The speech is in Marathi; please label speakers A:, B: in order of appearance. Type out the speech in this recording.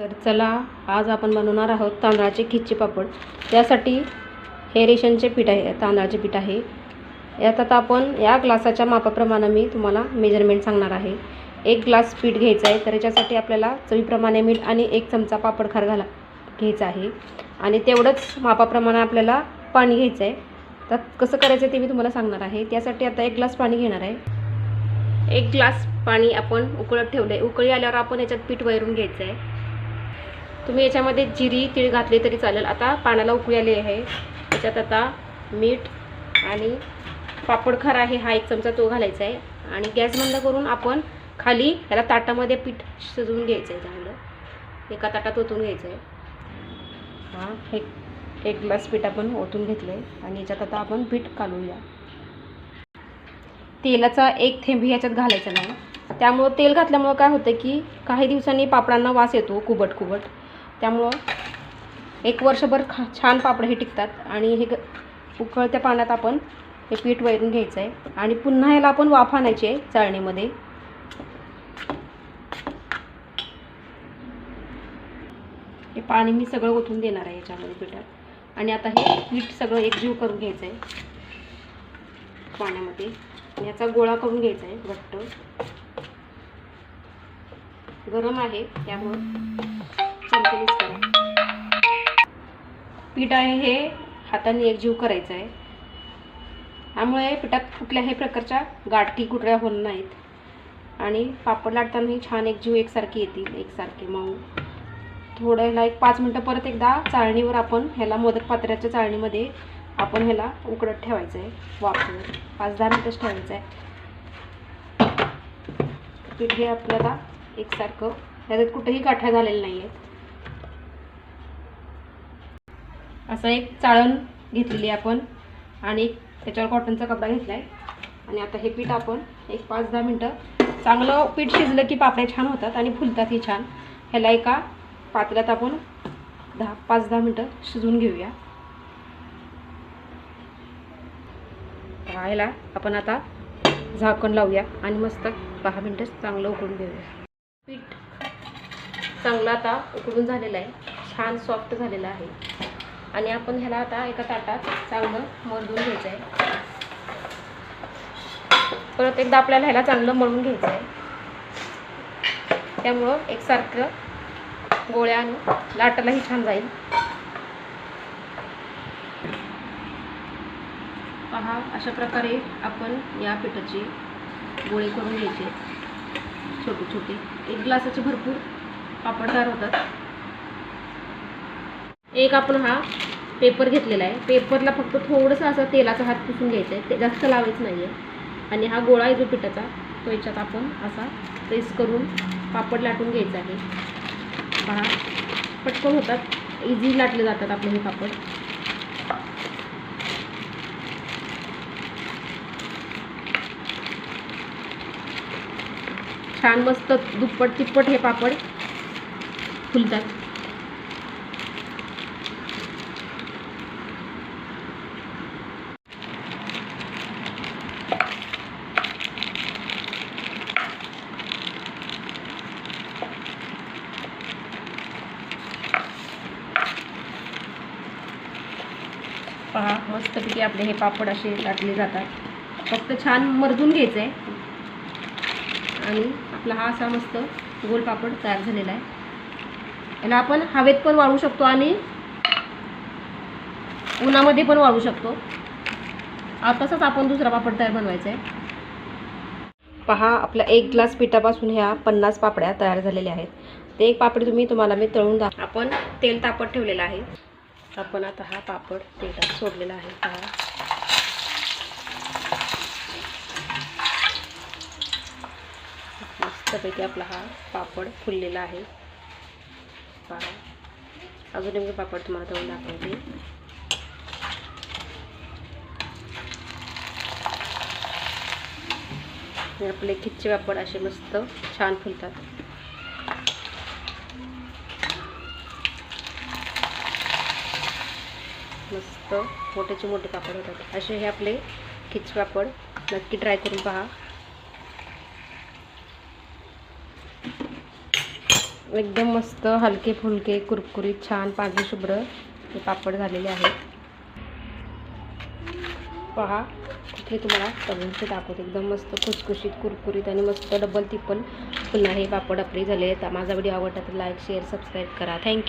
A: तर चला आज आपण बनवणार आहोत तांदळाचे खिच्चे पापड. त्यासाठी हे रेशनचे पीठ आहे तांदळाचे पीठ आहे. यात आता आपण या ग्लासाच्या मापाप्रमाणे मी तुम्हाला मेजरमेंट सांगणार आहे. एक ग्लास पीठ घ्यायचं आहे तर याच्यासाठी आपल्याला चवीप्रमाणे मीठ आणि एक चमचा पापड खार घाला घ्यायचा आहे. आणि तेवढंच मापाप्रमाणे आपल्याला पाणी घ्यायचं आहे. तर कसं करायचं ते मी तुम्हाला सांगणार आहे. त्यासाठी आता एक ग्लास पाणी घेणार आहे. एक ग्लास पाणी आपण उकळत ठेवलं आहे उकळी आल्यावर आपण याच्यात पीठ वैरून घ्यायचं आहे. तुम्ही याच्यामध्ये जिरी तीळ घातले तरी चालेल. आता पाण्याला उकळी आली आहे. याच्यात आता मीठ आणि पापड खार आहे हा एक चमचा तो घालायचा आहे. आणि गॅस बंद करून आपण खाली ह्याला ताटामध्ये पीठ शिजवून घ्यायचं आहे चांगलं एका ताटात ओतून घ्यायचं आहे. हां एक एक ग्लास पीठ आपण ओतून घेतलं आहे आणि याच्यात आता आपण पीठ कालूया तेलाचा एक थेंब ह्याच्यात घालायचा नाही. त्यामुळं तेल घातल्यामुळं काय होतं की काही दिवसांनी पापडांना वास येतो कुबट कुबट त्यामुळं एक वर्षभर खा छान पापड हे टिकतात. आणि हे ग उकळत्या पाण्यात आपण हे पीठ वैरून घ्यायचं आहे आणि पुन्हा याला आपण वाफ आणायची आहे चाळणीमध्ये. हे पाणी मी सगळं ओतून देणार आहे याच्यामध्ये पिठात. आणि आता हे पीठ सगळं एकजीव करून घ्यायचं आहे पाण्यामध्ये याचा गोळा करून घ्यायचा आहे घट्ट. गरम आहे त्यामुळं. चमचमीच करा. पीठ आहे हे हाताने एकजीव करायचं आहे त्यामुळे पिठात कुठल्याही प्रकारच्या गाठी कुठल्या होणार नाहीत. आणि पापड लाटतानाही छान एकजीव एकसारखी येतील एकसारखे मऊ. थोडं ह्याला एक पाच मिनटं परत एकदा चाळणीवर आपण ह्याला मोदक पात्र्याच्या चाळणीमध्ये आपण ह्याला उकडत ठेवायचं आहे वाफेवर. पाच दहा मिनटंच ठेवायचं आहे पीठ हे आपल्याला एकसारखं त्याच्यात कुठेही गाठ्या झालेल्या नाही आहेत असं एक चाळण घेतलेली आपण आणि त्याच्यावर कॉटनचा कपडा घेतला आहे आणि आता हे पीठ आपण एक पाच दहा मिनटं चांगलं पीठ शिजलं की पापड्या छान होतात आणि फुलतातही छान. ह्याला एका पातळ्यात आपण दहा पाच दहा मिनटं शिजवून घेऊया. ह्याला आपण आता झाकण लावूया आणि मस्त दहा मिनटं चांगलं उकळून घेऊया. पीठ चांगलं आता उकळून झालेलं आहे. छान सॉफ्ट झालेलं आहे. आणि आपण ह्याला आता एका ताटात चांगलं मळून घ्यायचं आहे परत एकदा आपल्याला ह्याला चांगलं मळून घ्यायचं आहे त्यामुळं एकसारखं गोळ्या आणि लाटालाही छान जाईल. पहा अशा प्रकारे आपण या पिठाची गोळे करून घ्यायचे. छोटे छोटे एक ग्लासाचे भरपूर पापडदार होतात. एक आपण हा पेपर घेतलेला आहे. पेपरला फक्त थोडंसं असं तेलाचा हात पुसून घ्यायचा आहे. ते जास्त लावायचं नाही आहे आणि हा गोळा आहे जो पिठाचा तो याच्यात आपण असा प्रेस करून पापड लाटून घ्यायचा आहे. पहा पटकन होतात. इझी लाटले जातात आपले हे पापड. छान मस्त दुप्पट तिप्पट हे पापड फुलतात. पहा मस्तपैकी आपले हे पापड असे लाटले जातात. फक्त छान मरजून घ्यायचं आहे आणि आपला हा असा मस्त गोल पापड तयार झालेला आहे. याला आपण हवेत पण वाळू शकतो आणि उन्हामध्ये पण वाळू शकतो. आताच तसंच आपण दुसरा पापड तयार बनवायचा आहे पहा आपल्या एक ग्लास पिठापासून ह्या पन्नास पापड्या तयार झालेल्या आहेत. ते एक पापडी तुम्ही तुम्हाला मी तळून दा आपण तेल तापत ठेवलेलं आहे. आपण आता हा पापड तेलात सोडलेला आहे. पहा. मस्तपैकी आपला हा पापड फुललेला आहे. पहा. अजून नेमकं पापड तुम्हाला तळून दाखवते. आपले खिच्चे पापड असे मस्त छान फुलतात. मस्त मोठ्याचे मोठे पापड होतात. असे हे आपले खिच पापड नक्की ट्राय करून पहा. एकदम मस्त हलके फुलके कुरकुरीत छान पांढरे शुभ्र हे पापड झालेले आहेत पहा कुठे तुम्हाला तळून दाखवते. एकदम मस्त खुसखुशीत कुरकुरीत आणि मस्त डबल तिप्पल पुन्हा हे पापड आपले झाले आहेत. माझा व्हिडिओ आवडला तर लाईक शेअर सबस्क्राईब करा. Thank you